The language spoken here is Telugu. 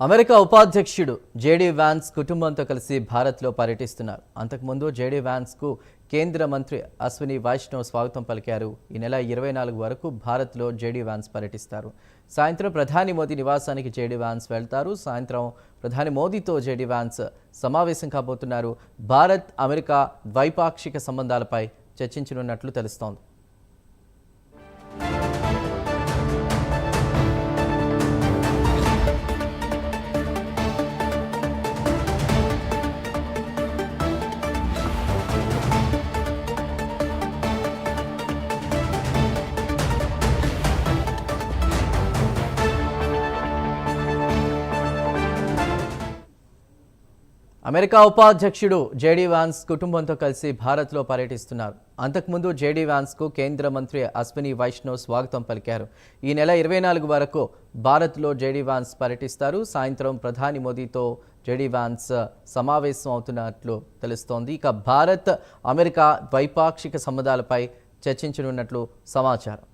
అమెరికా ఉపాధ్యక్షుడు జేడీ వ్యాన్స్ కుటుంబంతో కలిసి భారత్లో పర్యటిస్తున్నారు. అంతకుముందు జేడీ వ్యాన్స్కు కేంద్ర మంత్రి అశ్విని వైష్ణవ్ స్వాగతం పలికారు. ఈ నెల ఇరవై నాలుగు వరకు భారత్లో జేడీ వ్యాన్స్ పర్యటిస్తారు. సాయంత్రం ప్రధాని మోదీ నివాసానికి జేడీ వ్యాన్స్ వెళ్తారు. సాయంత్రం ప్రధాని మోదీతో జేడీ వ్యాన్స్ సమావేశం కాబోతున్నారు. భారత్ అమెరికా ద్వైపాక్షిక సంబంధాలపై చర్చించనున్నట్లు తెలుస్తోంది. అమెరికా ఉపాధ్యక్షుడు జేడీ వ్యాన్స్ కుటుంబంతో కలిసి భారత్లో పర్యటిస్తున్నారు. అంతకుముందు జేడీ వ్యాన్స్కు కేంద్ర మంత్రి అశ్విని వైష్ణవ్ స్వాగతం పలికారు. ఈ నెల ఇరవై నాలుగు వరకు భారత్లో జేడీ వ్యాన్స్ పర్యటిస్తారు. సాయంత్రం ప్రధాని మోదీతో జేడీ వ్యాన్స్ సమావేశం అవుతున్నట్లు తెలుస్తోంది. ఇక భారత్ అమెరికా ద్వైపాక్షిక సంబంధాలపై చర్చించనున్నట్లు సమాచారం.